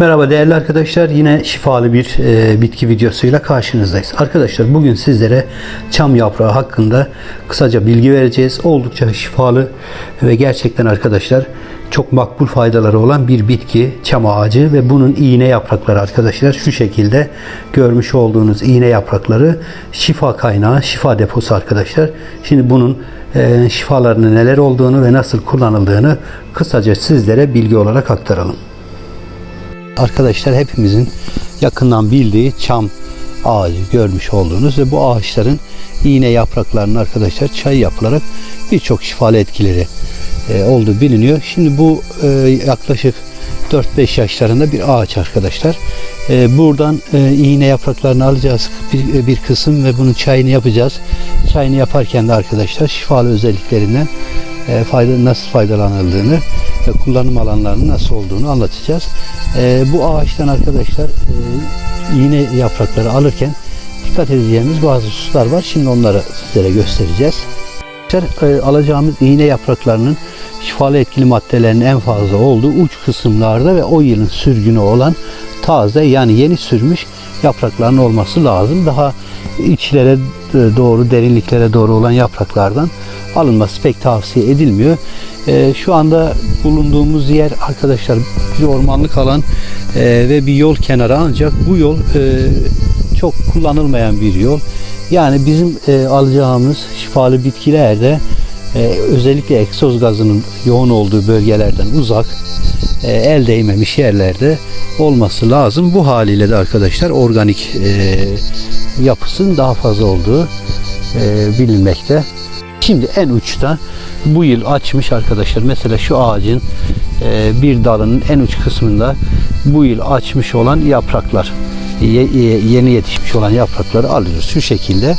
Merhaba değerli arkadaşlar. Yine şifalı bir e, bitki videosuyla karşınızdayız. Arkadaşlar bugün sizlere çam yaprağı hakkında kısaca bilgi vereceğiz. Oldukça şifalı ve gerçekten arkadaşlar çok makbul faydaları olan bir bitki çam ağacı ve bunun iğne yaprakları arkadaşlar şu şekilde görmüş olduğunuz iğne yaprakları şifa kaynağı, şifa deposu arkadaşlar. Şimdi bunun e, şifalarının neler olduğunu ve nasıl kullanıldığını kısaca sizlere bilgi olarak aktaralım. Arkadaşlar hepimizin yakından bildiği çam ağacı görmüş olduğunuz ve bu ağaçların iğne yapraklarının arkadaşlar çay yapılarak birçok şifalı etkileri e, olduğu biliniyor. Şimdi bu e, yaklaşık 4-5 yaşlarında bir ağaç arkadaşlar. E, buradan e, iğne yapraklarını alacağız bir, bir kısım ve bunun çayını yapacağız. Çayını yaparken de arkadaşlar şifalı özelliklerinden e, fayda nasıl faydalanıldığını ve kullanım alanlarının nasıl olduğunu anlatacağız. E, bu ağaçtan arkadaşlar e, iğne yaprakları alırken dikkat edeceğimiz bazı hususlar var. Şimdi onları sizlere göstereceğiz. E, alacağımız iğne yapraklarının şifalı etkili maddelerinin en fazla olduğu uç kısımlarda ve o yılın sürgünü olan taze yani yeni sürmüş yaprakların olması lazım. Daha içlere doğru, derinliklere doğru olan yapraklardan alınması pek tavsiye edilmiyor. E, şu anda bulunduğumuz yer arkadaşlar bir ormanlık alan e, ve bir yol kenarı ancak bu yol e, çok kullanılmayan bir yol. Yani bizim e, alacağımız şifalı bitkilerde e, özellikle egzoz gazının yoğun olduğu bölgelerden uzak e, el değmemiş yerlerde olması lazım. Bu haliyle de arkadaşlar organik e, yapısının daha fazla olduğu e, bilinmekte. Şimdi en uçta bu yıl açmış arkadaşlar. Mesela şu ağacın e, bir dalının en uç kısmında bu yıl açmış olan yapraklar ye- ye- yeni yetişmiş olan yaprakları alıyoruz şu şekilde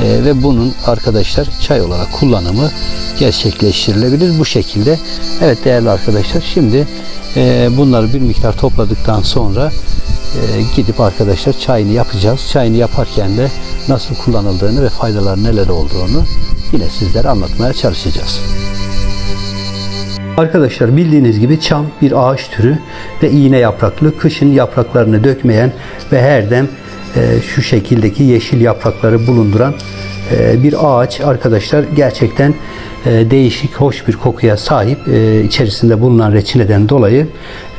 E, ve bunun arkadaşlar çay olarak kullanımı gerçekleştirilebilir bu şekilde. Evet değerli arkadaşlar şimdi e, bunları bir miktar topladıktan sonra e, gidip arkadaşlar çayını yapacağız. Çayını yaparken de nasıl kullanıldığını ve faydaları neler olduğunu yine sizlere anlatmaya çalışacağız. Arkadaşlar bildiğiniz gibi çam bir ağaç türü ve iğne yapraklı, kışın yapraklarını dökmeyen ve her dem şu şekildeki yeşil yaprakları bulunduran e, bir ağaç arkadaşlar gerçekten e, değişik, hoş bir kokuya sahip e, içerisinde bulunan reçineden dolayı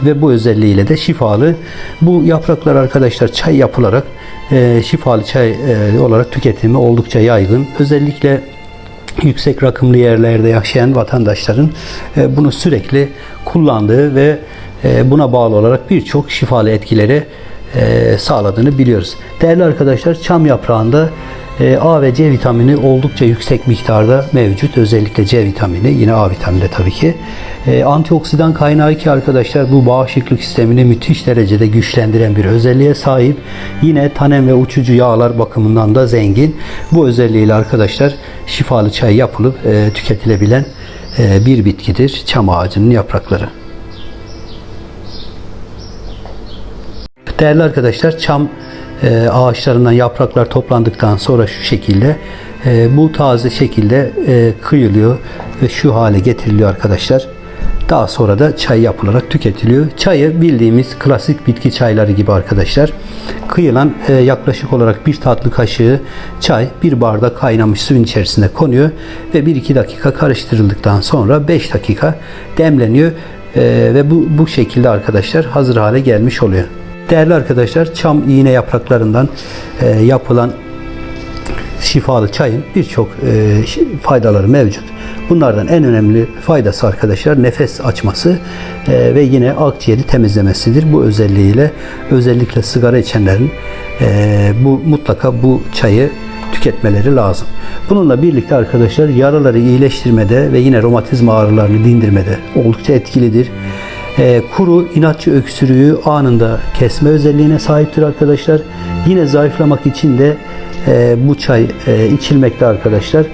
ve bu özelliğiyle de şifalı. Bu yapraklar arkadaşlar çay yapılarak e, şifalı çay e, olarak tüketimi oldukça yaygın. Özellikle yüksek rakımlı yerlerde yaşayan vatandaşların e, bunu sürekli kullandığı ve e, buna bağlı olarak birçok şifalı etkileri e, sağladığını biliyoruz. Değerli arkadaşlar çam yaprağında e, A ve C vitamini oldukça yüksek miktarda mevcut. Özellikle C vitamini, yine A vitamini de tabii ki. E, antioksidan kaynağı ki arkadaşlar bu bağışıklık sistemini müthiş derecede güçlendiren bir özelliğe sahip. Yine tanem ve uçucu yağlar bakımından da zengin. Bu özelliğiyle arkadaşlar şifalı çay yapılıp e, tüketilebilen e, bir bitkidir çam ağacının yaprakları. Değerli arkadaşlar çam e, ağaçlarından yapraklar toplandıktan sonra şu şekilde e, bu taze şekilde e, kıyılıyor ve şu hale getiriliyor arkadaşlar. Daha sonra da çay yapılarak tüketiliyor. Çayı bildiğimiz klasik bitki çayları gibi arkadaşlar. Kıyılan e, yaklaşık olarak bir tatlı kaşığı çay bir bardak kaynamış suyun içerisine konuyor ve 1-2 dakika karıştırıldıktan sonra 5 dakika demleniyor E, ve bu, bu şekilde arkadaşlar hazır hale gelmiş oluyor. Değerli arkadaşlar çam iğne yapraklarından e, yapılan şifalı çayın birçok e, faydaları mevcut. Bunlardan en önemli faydası arkadaşlar nefes açması e, ve yine akciğeri temizlemesidir. Bu özelliğiyle özellikle sigara içenlerin e, bu mutlaka bu çayı tüketmeleri lazım. Bununla birlikte arkadaşlar yaraları iyileştirmede ve yine romatizma ağrılarını dindirmede oldukça etkilidir. E, kuru inatçı öksürüğü anında kesme özelliğine sahiptir arkadaşlar. Yine zayıflamak için de e, bu çay e, içilmekte arkadaşlar.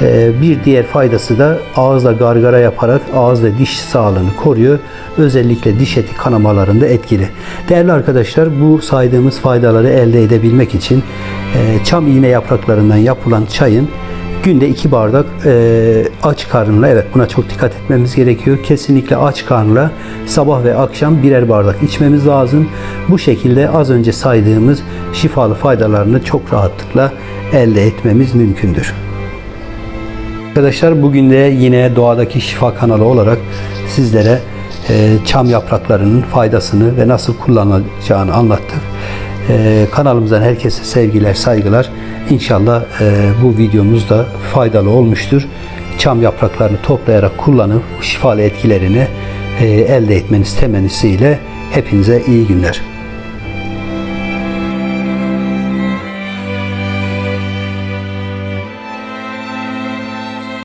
E, bir diğer faydası da ağızla gargara yaparak ağız ve diş sağlığını koruyor. Özellikle diş eti kanamalarında etkili. Değerli arkadaşlar bu saydığımız faydaları elde edebilmek için e, çam iğne yapraklarından yapılan çayın Günde 2 bardak e, aç karnına evet buna çok dikkat etmemiz gerekiyor. Kesinlikle aç karnına sabah ve akşam birer bardak içmemiz lazım. Bu şekilde az önce saydığımız şifalı faydalarını çok rahatlıkla elde etmemiz mümkündür. Arkadaşlar bugün de yine doğadaki şifa kanalı olarak sizlere e, çam yapraklarının faydasını ve nasıl kullanılacağını anlattık. E, kanalımızdan herkese sevgiler, saygılar. İnşallah e, bu videomuz da faydalı olmuştur. Çam yapraklarını toplayarak kullanıp şifalı etkilerini e, elde etmeniz temennisiyle hepinize iyi günler.